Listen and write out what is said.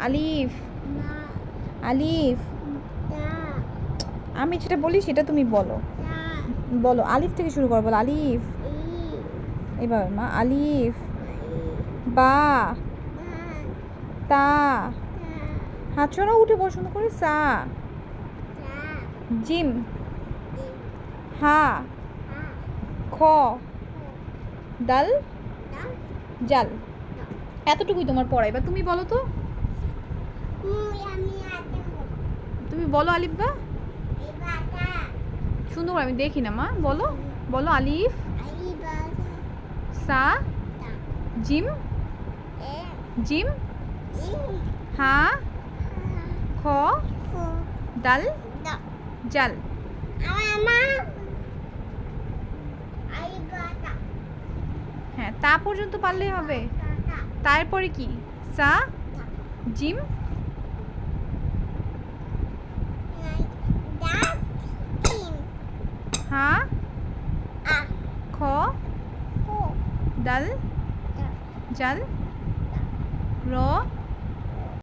আলিফ। আলিফ। আমি যেটা বলি সেটা তুমি বলো। বলো আলিফ থেকে শুরু করো বলো আলিফ। এভাবে মা আলিফ। বা। তা। হাত ছড়া উঠে পছন্দ করে সা। জিম। হা। খ। দাল তা জাল। এতটুকুই তোমার পড়া এবার তুমি বলো তো। তুমি বলো আলিফ বা এই সুন্দর আমি দেখি না মা, বলো বলো আলিফ। সা, জিম। জিম। হা, খ, ডাল। জাল। হ্যাঁ তা পর্যন্ত পারলেই হবে। তারপরে কি? সা, জিম। হা আ খ ফো দাল দা জাল র